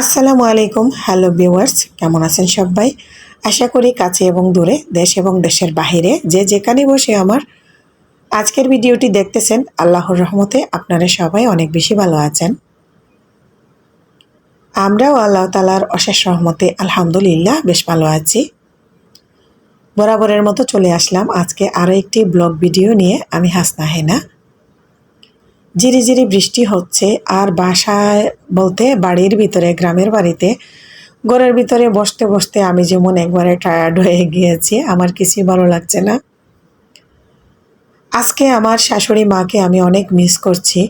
আসসালামু আলাইকুম, hello viewers, কেমন আছেন সবাই? আশা করি কাছে এবং দূরে, দেশ এবং দেশের বাহিরে যে যেখানে বসে আমার আজকের ভিডিওটি দেখতেছেন, আল্লাহর রহমতে আপনারা সবাই অনেক বেশি ভালো আছেন। আমরাও আল্লাহ তালার অশেষ রহমতে, আলহামদুলিল্লাহ, বেশ ভালো আছি। বরাবরের মতো চলে আসলাম আজকে আরও একটি ব্লগ ভিডিও নিয়ে, আমি হাসনা হেনা। ঝিরি ঝিরি বৃষ্টি হচ্ছে আর বাসায় বলতে বাড়ির ভিতরে, গ্রামের বাড়িতে, ঘরের ভিতরে বসতে বসতে আমি যেমন একবারে টায়ার্ড হয়ে গিয়েছি, আমার কিছুই ভালো লাগছে না। আজকে আমার শাশুড়ি মাকে আমি অনেক মিস করছি,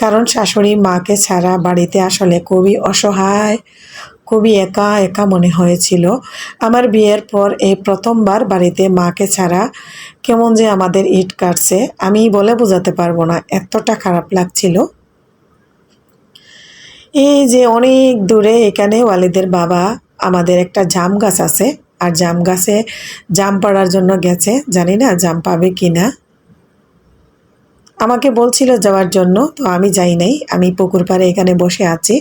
কারণ শাশুড়ি মাকে ছাড়া বাড়িতে আসলে খুবই অসহায় খুবই একা একা মনে হয়েছিল। আমার বিয়ের পর এই প্রথমবার বাড়িতে মাকে ছাড়া কেমন যে আমাদের ইট কাটছে, আমি বলে বোঝাতে পারব না, এতটা খারাপ লাগছিল। এই যে অনেক দূরে এখানে ওয়ালিদের বাবা, আমাদের একটা জাম গাছ আছে, আর জাম গাছে জাম পাড়ার জন্য গেছে, জানি না জাম পাবে কি না আমাকে বলছিল যাওয়ার জন্য, তো আমি যাই নাই, আমি পুকুর পাড়ে এখানে বসে আছি।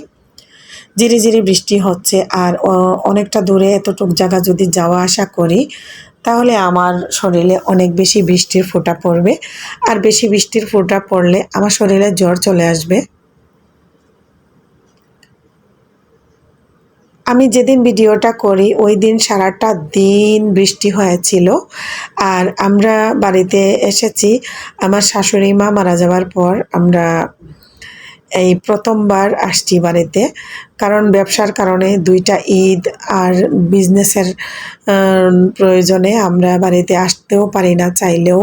ঝিরি ঝিরি বৃষ্টি হচ্ছে আর অনেকটা দূরে এতটুক জায়গা যদি যাওয়া আসা করি, তাহলে আমার শরীরে অনেক বেশি বৃষ্টির ফোঁটা পড়বে। আর বেশি বৃষ্টির ফোঁটা পড়লে আমার শরীরে জ্বর চলে আসবে। আমি যেদিন ভিডিওটা করি, ওই দিন সারাটা দিন বৃষ্টি হয়েছিল। আর আমরা বাড়িতে এসেছি, আমার শাশুড়ি মা মারা যাওয়ার পর আমরা এই প্রথমবার আসছি বাড়িতে, কারণ ব্যবসার কারণে দুইটা ঈদ আর বিজনেসের প্রয়োজনে আমরা বাড়িতে আসতেও পারি না চাইলেও।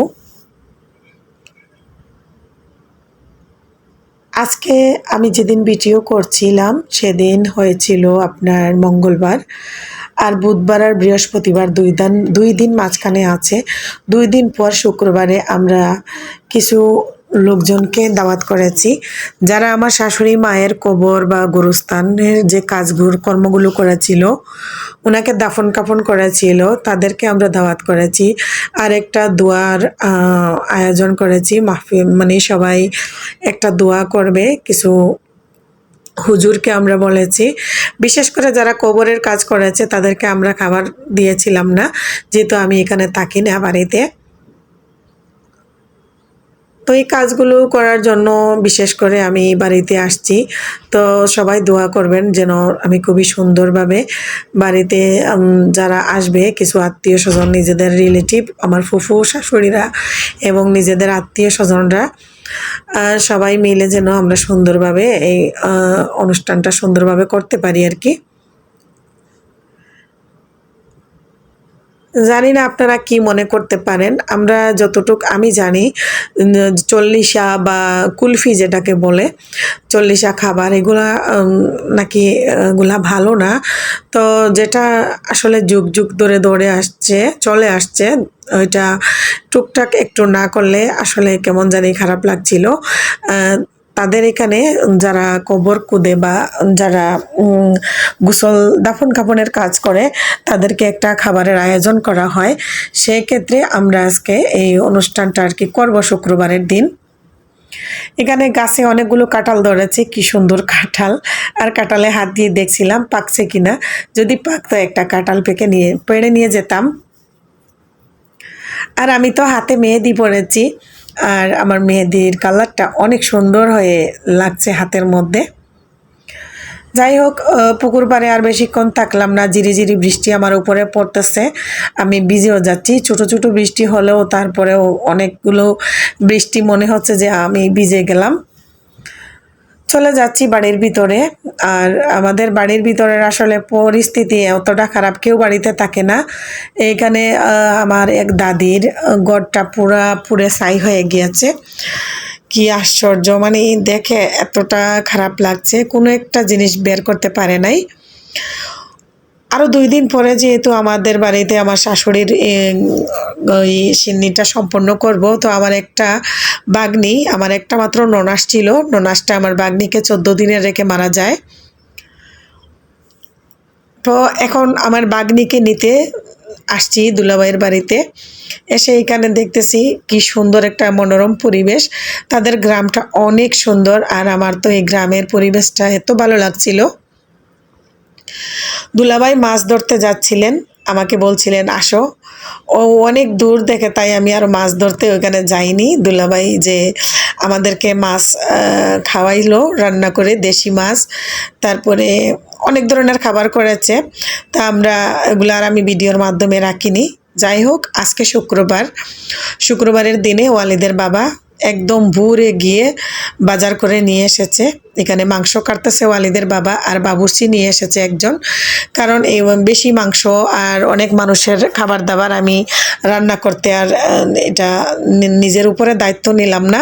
আজকে আমি যেদিন ভিডিও করছিলাম, সেদিন হয়েছিল আপনার মঙ্গলবার আর বুধবার আর বৃহস্পতিবার দুই দিন দুই দিন মাঝখানে আছে। দুই দিন পর শুক্রবারে আমরা কিছু লোকজনকে দাওয়াত করেছি। যারা আমার শাশুড়ি মায়ের কবর বা গুরুস্থানের যে কাজগুলো কর্মগুলো করেছিল ওনাকে দাফন কাফন করেছিল, তাদেরকে আমরা দাওয়াত করেছি। আর একটা দোয়ার আয়োজন করেছি। মাহফি মানে সবাই একটা দোয়া করবে, কিছু হুজুরকে আমরা বলেছি। বিশেষ করে যারা কবরের কাজ করেছে, তাদেরকে আমরা খাবার দিয়েছিলাম না, যেহেতু আমি এখানে থাকি না বাড়িতে। তো এই কাজগুলো করার জন্য বিশেষ করে আমি বাড়িতে আসছি। তো সবাই দোয়া করবেন যেন আমি খুবই সুন্দরভাবে বাড়িতে যারা আসবে, কিছু আত্মীয় স্বজন, নিজেদের রিলেটিভ আমার ফুফু, শাশুড়িরা এবং নিজেদের আত্মীয় স্বজনরা সবাই মিলে যেন আমরা সুন্দরভাবে এই অনুষ্ঠানটা সুন্দরভাবে করতে পারি আর কি। জানি না আপনারা কি মনে করতে পারেন। আমরা যতটুক আমি জানি চল্লিশা বা কুলফি যেটাকে বলে, চল্লিশা খাবার, এগুলা নাকি, এগুলা ভালো না। তো যেটা আসলে যুগ যুগ ধরে দৌড়ে আসছে, চলে আসছে, ওইটা টুকটাক একটু না করলে আসলে কেমন জানি খারাপ লাগছিল। তাদের এখানে যারা কবর কুদে বা যারা গোসল দাফন কাফনের কাজ করে, তাদেরকে একটা খাবারের আয়োজন করা হয়। সেক্ষেত্রে আমরা আজকে এই অনুষ্ঠানটা আর কি করব শুক্রবারের দিন। এখানে গাছে অনেকগুলো কাঁঠাল ধরেছে, কি সুন্দর কাঁঠাল। আর কাঁঠালে হাত দিয়ে দেখছিলাম পাকছে কিনা। যদি পাকতো একটা কাঁঠাল পেকে নিয়ে, পেড়ে নিয়ে যেতাম। আর আমি তো হাতে মেহেদি পড়েছি আর আমার মেহেদির কালারটা অনেক সুন্দর হয়ে লাগছে হাতের মধ্যে। যাই হোক পুকুর পাড়ে আর বেশিক্ষণ থাকলাম না। জিরি জিরি বৃষ্টি আমার উপরে পড়তেছে। আমি বিজিও যাচ্ছি। ছোট ছোট বৃষ্টি হলেও তারপরেও অনেকগুলো বৃষ্টি মনে হচ্ছে যে আমি ভিজে গেলাম। চলে যাচ্ছি বাড়ির ভিতরে। আর আমাদের বাড়ির ভিতরের আসলে পরিস্থিতি অতটা খারাপ, কেউ বাড়িতে থাকে না। এইখানে আমার এক দাদির গড়টা পুরা পুরে সাই হয়ে গিয়েছে। কি আশ্চর্য! মানে দেখে এতটা খারাপ লাগছে, কোনো একটা জিনিস বের করতে পারে নাই। আরও দুই দিন পরে যেহেতু আমাদের বাড়িতে আমার শাশুড়ির ওই সিন্নিটা সম্পন্ন করব, তো আমার একটা বাগনি, আমার একটা মাত্র ননাস ছিল, ননাসটা আমার বাগনিকে চোদ্দ দিনের রেখে মারা যায়। তো এখন আমার বাগনিকে নিতে আসছি দুলাবাইয়ের বাড়িতে। এসে এইখানে দেখতেছি কি সুন্দর একটা মনোরম পরিবেশ। তাদের গ্রামটা অনেক সুন্দর, আর আমার তো এই গ্রামের পরিবেশটা এত ভালো লাগছিল। দুলাভাই মাছ ধরতে যাচ্ছিলেন, আমাকে বলছিলেন, আসো। ও অনেক দূর দেখে তাই আমি আর মাছ ধরতে ওখানে যাইনি। দুলাভাই যে আমাদেরকে মাছ খাওয়াইলো, রান্না করে, দেশি মাছ, তারপরে অনেক ধরনের খাবার করেছে। তা আমরা এগুলো আর আমি ভিডিওর মাধ্যমে রাখিনি। যাই হোক, আজকে শুক্রবার। শুক্রবারের দিনে ওয়ালিদের বাবা একদম ভোরে গিয়ে বাজার করে নিয়ে এসেছে। এখানে মাংস কাটতেছে ওয়ালিদের বাবা আর বাবুর্চি নিয়ে এসেছে একজন। কারণ এই বেশি মাংস আর অনেক মানুষের খাবার দাবার আমি রান্না করতে আর এটা নিজের উপরে দায়িত্ব নিলাম না।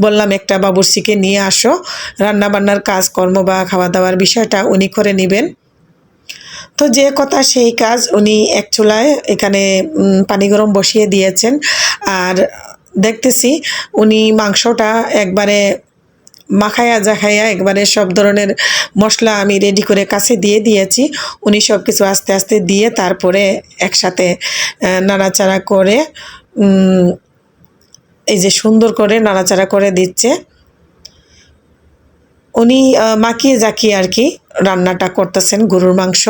বললাম, একটা বাবুর্চিকে নিয়ে আসো। রান্না বান্নার কাজকর্ম বা খাওয়া দাওয়ার বিষয়টা উনি করে নেবেন। তো যে কথা সেই কাজ উনি এক চুলায় এখানে পানি গরম বসিয়ে দিয়েছেন। আর দেখতেছি, উনি মাংসটা একবারে মাখায়া জাখাইয়া একবারে সব ধরনের মশলা আমি রেডি করে কাছে দিয়ে দিয়েছি। উনি সব কিছু আস্তে আস্তে দিয়ে তারপরে একসাথে নাড়াচাড়া করে এই যে সুন্দর করে নাড়াচাড়া করে দিচ্ছে। উনি মাখিয়ে জাকিয়ে আর কি রান্নাটা করতেছেন গরুর মাংস।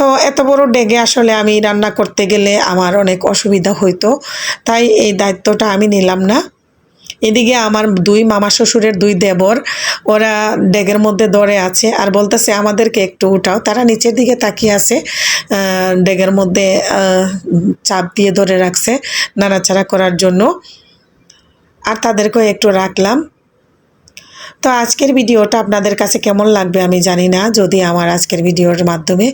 তো এত বড় ডেগে আসলে আমি রান্না করতে গেলে আমার অনেক অসুবিধা হইতো। তাই এই দায়িত্বটা আমি নিলাম না। এদিকে আমার দুই মামা শ্বশুরের দুই দেবর, ওরা ডেগের মধ্যে দৌড়ে আছে আর বলতেছে, আমাদেরকে একটু উঠাও। তারা নিচের দিকে তাকিয়ে আছে ডেগের মধ্যে চাপ দিয়ে ধরে রাখছে নাড়াচাড়া করার জন্য। আর তাদেরকেও একটু রাখলাম। তো আজকের ভিডিওটা আপনাদের কাছে কেমন লাগবে আমি জানি না। যদি আমার আজকের ভিডিওর মাধ্যমে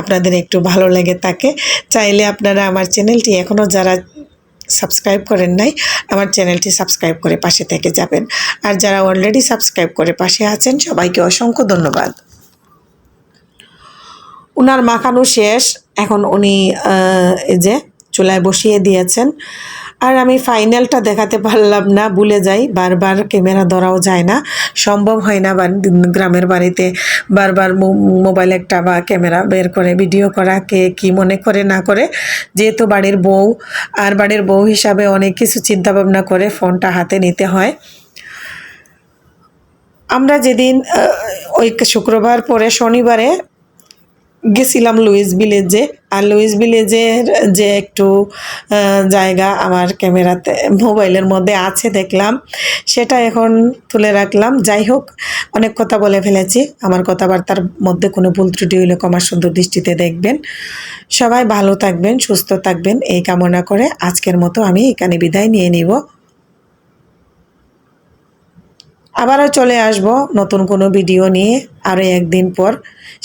আপনাদের একটু ভালো লেগে থাকে, চাইলে আপনারা আমার চ্যানেলটি এখনও যারা সাবস্ক্রাইব করেন নাই, আমার চ্যানেলটি সাবস্ক্রাইব করে পাশে থেকে যাবেন। আর যারা অলরেডি সাবস্ক্রাইব করে পাশে আছেন, সবাইকে অসংখ্য ধন্যবাদ। উনার মাখানো শেষ, এখন উনি যে চুলায় বসিয়ে দিয়েছেন। আর আমি ফাইনালটা দেখাতে পারলাম না, ভুলে যাই। বারবার ক্যামেরা ধরাও যায় না, সম্ভব হয় না গ্রামের বাড়িতে বারবার মোবাইল একটা বা ক্যামেরা বের করে, ভিডিও করা, কে কি মনে করে না করে। যেহেতু বাড়ির বউ, আর বাড়ির বউ হিসাবে অনেক কিছু চিন্তা ভাবনা করে ফোনটা হাতে নিতে হয়। আমরা যেদিন ওই শুক্রবার পরে শনিবারে গেছিলাম লুইস ভিলেজে, আর লুইস ভিলেজের যে একটু জায়গা আমার ক্যামেরাতে, মোবাইলের মধ্যে আছে দেখলাম, সেটা এখন তুলে রাখলাম। যাই হোক, অনেক কথা বলে ফেলেছি, আমার কথাবার্তার মধ্যে কোনো ভুল ত্রুটি হলে আমার সুন্দর দৃষ্টিতে দেখবেন। সবাই ভালো থাকবেন, সুস্থ থাকবেন, এই কামনা করে আজকের মতো আমি এখানে বিদায় নিয়ে নিব। আবারও চলে আসব নতুন কোনো ভিডিও নিয়ে আরও একদিন পর।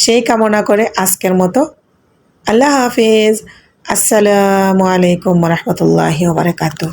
সেই কামনা করে আজকের মতো। আল্লাহ হাফিজ। আসসালামু আলাইকুম রহমতুল্লাহ ওবরাকাতুহ